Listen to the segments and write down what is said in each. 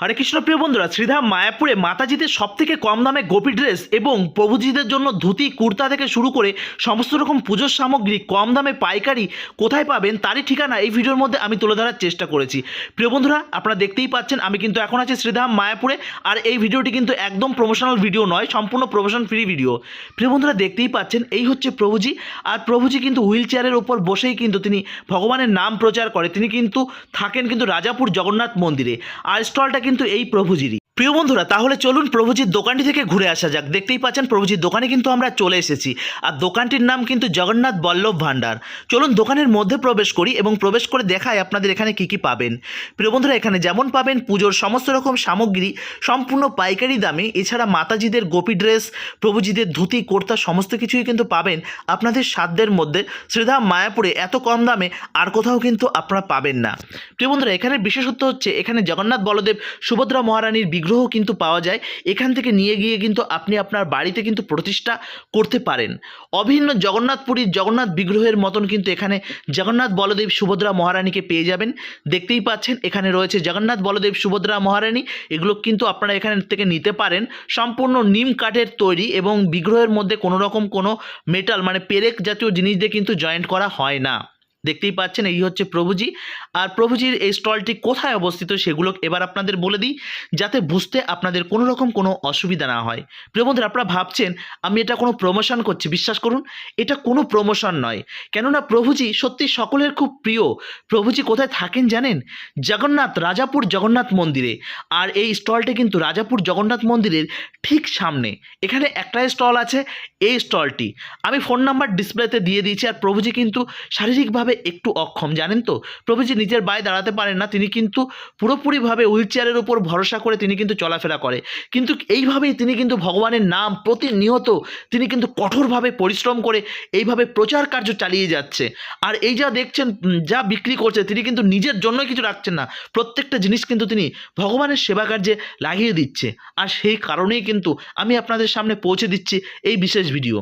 হরে কৃষ্ণ প্রিয় বন্ধুরা, শ্রীধাম মায়াপুরে মাতাজিদের সব থেকে কম দামে গোপী ড্রেস এবং প্রভুজিদের জন্য ধুতি, কুর্তা থেকে শুরু করে সমস্ত রকম পুজোর সামগ্রী, কম দামে পাইকারি কোথায় পাবেন তারই ঠিকানা এই ভিডিওর মধ্যে আমি তুলে ধরার চেষ্টা করেছি। প্রিয় বন্ধুরা, আপনারা দেখতেই পাচ্ছেন আমি কিন্তু এখন আছি শ্রীধাম মায়াপুরে আর এই ভিডিওটি কিন্তু একদম প্রমোশনাল ভিডিও নয়, সম্পূর্ণ প্রমোশন ফ্রি ভিডিও প্রিয় বন্ধুরা, দেখতেই পাচ্ছেন এই হচ্ছে প্রভুজি আর প্রভুজি কিন্তু হুইল চেয়ারের ওপর বসেই কিন্তু তিনি ভগবানের নাম প্রচার করে। তিনি কিন্তু থাকেন কিন্তু রাজাপুর জগন্নাথ মন্দিরে। আর স্টলটা কিন্তু এই প্রভুজিরই প্রিয় বন্ধুরা, তাহলে চলুন প্রভুজির দোকানটি থেকে ঘুরে আসা যাক। দেখতেই পাচ্ছেন প্রভুজির দোকানে কিন্তু আমরা চলে এসেছি। আর দোকানটির নাম কিন্তু জগন্নাথ বল্লভ ভাণ্ডার। চলুন দোকানের মধ্যে প্রবেশ করি এবং প্রবেশ করে দেখাই আপনাদের এখানে কি কি পাবেন। প্রিয় বন্ধুরা, এখানে যেমন পাবেন পুজোর সমস্ত রকম সামগ্রী, সম্পূর্ণ পাইকারি দামে, এছাড়া মাতাজিদের গোপী ড্রেস, প্রভুজিদের ধুতি, কুর্তা, সমস্ত কিছুই কিন্তু পাবেন আপনাদের সাধ্যের মধ্যে। শ্রীধাম মায়াপুরে এত কম দামে আর কোথাও কিন্তু আপনারা পাবেন না। প্রিয় বন্ধুরা, এখানে বিশেষত্ব হচ্ছে, এখানে জগন্নাথ বলদেব সুভদ্রা মহারানীর বিগ্রহ কিন্তু পাওয়া যায়, এখান থেকে নিয়ে গিয়ে কিন্তু আপনি আপনার বাড়িতে কিন্তু প্রতিষ্ঠা করতে পারেন। অভিন্ন জগন্নাথপুরীর জগন্নাথ বিগ্রহের মতন কিন্তু এখানে জগন্নাথ বলদেব সুভদ্রা মহারানীকে পেয়ে যাবেন। দেখতেই পাচ্ছেন, এখানে রয়েছে জগন্নাথ বলদেব সুভদ্রা মহারানী। এগুলো কিন্তু আপনারা এখান থেকে নিতে পারেন। সম্পূর্ণ নিম কাঠের তৈরি এবং বিগ্রহের মধ্যে কোনো রকম কোনো মেটাল মানে পেরেক জাতীয় জিনিস দিয়ে কিন্তু জয়েন্ট করা হয় না। দেখতেই পাচ্ছেন, এই হচ্ছে প্রভুজি। আর প্রভুজির এই স্টলটি কোথায় অবস্থিত সেগুলো এবার আপনাদের বলে দিই, যাতে বুঝতে আপনাদের কোনো রকম কোনো অসুবিধা না হয়। প্রিয় বন্ধুরা, আপনারা ভাবছেন, আমি এটা কোনো প্রমোশন করছি, বিশ্বাস করুন, এটা কোনো প্রমোশন নয়। কেননা প্রভুজি সত্যি সকলের খুব প্রিয়। প্রভুজি কোথায় থাকেন জানেন? জগন্নাথ, রাজাপুর জগন্নাথ মন্দিরে। আর এই স্টলটি কিন্তু রাজাপুর জগন্নাথ মন্দিরের ঠিক সামনে। এখানে একটাই স্টল আছে, এই স্টলটি। আমি ফোন নাম্বার ডিসপ্লেতে দিয়ে দিয়েছি, আর প্রভুজি কিন্তু শারীরিকভাবে একটু অক্ষম? জানেন তো? প্রভুজি নিজের বায়ে দাঁড়াতে পারেন না, তিনি কিন্তু পুরোপুরিভাবে হুইল চেয়ারের উপর ভরসা করে তিনি কিন্তু চলাফেরা করে। কিন্তু এইভাবেই তিনি কিন্তু ভগবানের নাম প্রতিনিয়ত তিনি কিন্তু কঠোরভাবে পরিশ্রম করে এইভাবে প্রচার কার্য চালিয়ে যাচ্ছে। আর এই যা দেখছেন যা বিক্রি করছে, তিনি কিন্তু নিজের জন্যই কিছু রাখছেন না। প্রত্যেকটা জিনিস কিন্তু তিনি ভগবানের সেবা কার্যে লাগিয়ে দিচ্ছে। আর সেই কারণেই কিন্তু আমি আপনাদের সামনে পৌঁছে দিচ্ছি এই বিশেষ ভিডিও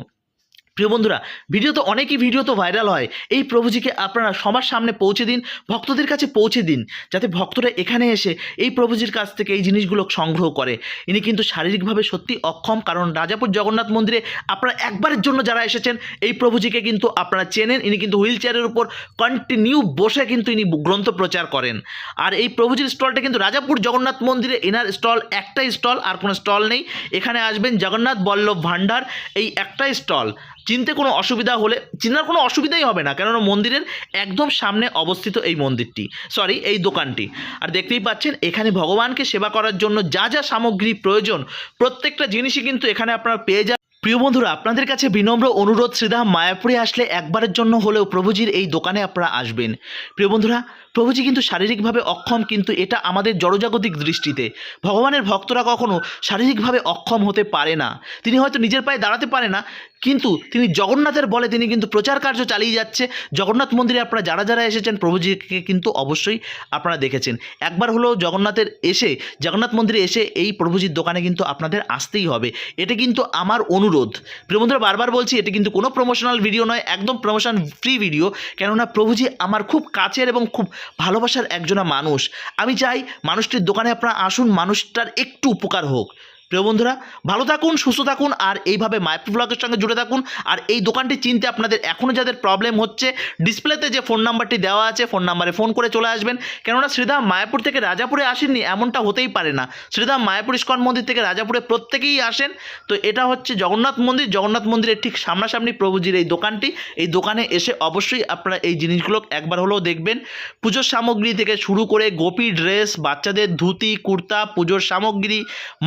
প্রিয় বন্ধুরা ভিডিও তো অনেকই ভিডিও তো ভাইরাল হয়। এই প্রভুজিকে আপনারা সবার সামনে পৌঁছে দিন, ভক্তদের কাছে পৌঁছে দিন, যাতে ভক্তরা এখানে এসে এই প্রভুজির কাছ থেকে এই জিনিসগুলো সংগ্রহ করে। ইনি কিন্তু শারীরিকভাবে সত্যি অক্ষম, কারণ রাজাপুর জগন্নাথ মন্দিরে আপনারা একবারের জন্য যারা এসেছেন, এই প্রভুজিকে কিন্তু আপনারা চেনেন। ইনি কিন্তু হুইল চেয়ারের উপর কন্টিনিউ বসে কিন্তু ইনি গ্রন্থ প্রচার করেন। আর এই প্রভুজির স্টলটা কিন্তু রাজাপুর জগন্নাথ মন্দিরে, এনার স্টল একটাই স্টল, আর কোনো স্টল নেই। এখানে আসবেন জগন্নাথ বল্লভ ভাণ্ডার, এই একটাই স্টল। চিনতে কোনো অসুবিধা হলে, চিনার কোনো অসুবিধাই হবে না। কেননা মন্দিরের একদম সামনে অবস্থিত এই মন্দিরটি সরি এই দোকানটি। আর দেখতেই পাচ্ছেন, এখানে ভগবানকে সেবা করার জন্য যা যা সামগ্রী প্রয়োজন, প্রত্যেকটা জিনিসই কিন্তু এখানে আপনারা পেয়ে যান প্রিয় বন্ধুরা, আপনাদের কাছে বিনম্র অনুরোধ শ্রীধাম মায়াপুরে আসলে একবারের জন্য হলেও প্রভুজির এই দোকানে আপনারা আসবেন। প্রিয় বন্ধুরা, প্রভুজি কিন্তু শারীরিকভাবে অক্ষম, কিন্তু এটা আমাদের জড়জাগতিক দৃষ্টিতে। ভগবানের ভক্তরা কখনো শারীরিকভাবে অক্ষম হতে পারে না। তিনি হয়তো নিজের পায়ে দাঁড়াতে পারে না, কিন্তু তিনি জগন্নাথের বলে তিনি কিন্তু প্রচার কার্য চালিয়ে যাচ্ছে। জগন্নাথ মন্দিরে আপনারা যারা যারা এসেছেন, প্রভুজিকে কিন্তু অবশ্যই আপনারা দেখেছেন। একবার হলেও জগন্নাথের এসে, জগন্নাথ মন্দিরে এসে এই প্রভুজির দোকানে কিন্তু আপনাদের আসতেই হবে। এটা কিন্তু আমার অনুরোধ। প্রিয় বন্ধুরা বারবার বলছি, এটি কিন্তু কোনো প্রমোশনাল ভিডিও নয়, একদম প্রমোশন ফ্রি ভিডিও কেননা প্রভুজি আমার খুব কাছের এবং খুব ভালোবাসার একজনা মানুষ। আমি চাই মানুষটির দোকানে আপনারা আসুন, মানুষটার একটু উপকার হোক। প্রিয় বন্ধুরা, ভালো থাকুন, সুস্থ থাকুন, আর এইভাবে মাইপ্রো ব্লগের সঙ্গে জুড়ে থাকুন। আর এই দোকানটি চিনতে আপনাদের এখনও যাদের প্রবলেম হচ্ছে ডিসপ্লেতে যে ফোন নাম্বারটি দেওয়া আছে ফোন নাম্বারে ফোন করে চলে আসবেন। কেননা শ্রীধাম মায়াপুর থেকে রাজাপুরে আসেননি, এমনটা হতেই পারে না। শ্রীধাম মায়াপুর ইস্কন মন্দির থেকে রাজাপুরে প্রত্যেকেই আসেন। তো এটা হচ্ছে জগন্নাথ মন্দির। জগন্নাথ মন্দিরের ঠিক সামনাসামনি প্রভুজির এই দোকানটি। এই দোকানে এসে অবশ্যই আপনারা এই জিনিসগুলো একবার হলেও দেখবেন। পুজোর সামগ্রী থেকে শুরু করে গোপী ড্রেস, বাচ্চাদের ধুতি, কুর্তা, পুজোর সামগ্রী,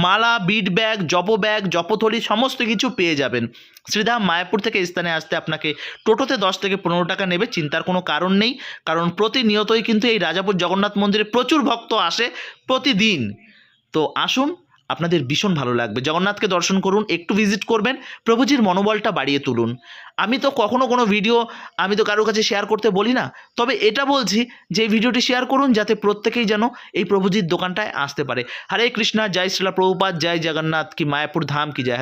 মালা বিট ব্যাগ জপ ব্যাগ, জপথলি সমস্ত কিছু পেয়ে যাবেন। শ্রীধাম মায়াপুর থেকে স্থানে আসতে আপনাকে টোটোতে দশ থেকে পনেরো টাকা নেবে, চিন্তার কোনো কারণ নেই। কারণ প্রতিনিয়তই কিন্তু এই রাজাপুর জগন্নাথ মন্দিরে প্রচুর ভক্ত আসে প্রতিদিন। তো আসুন আপনাদের ভীষণ ভালো লাগবে। জগন্নাথকে দর্শন করুন, একটু ভিজিট করবেন, প্রভুজির মনোবলটা বাড়িয়ে তুলুন। আমি তো কখনো কোনো ভিডিও আমি তো কারোর কাছে শেয়ার করতে বলি না। তবে এটা বলছি যে ভিডিওটি শেয়ার করুন যাতে প্রত্যেকেই যেন এই প্রভুজির দোকানটায় আসতে পারে। হরে কৃষ্ণা, জয় শ্রীলা প্রভুপাত জয় জগন্নাথ, কি মায়াপুর ধাম, কি জয়।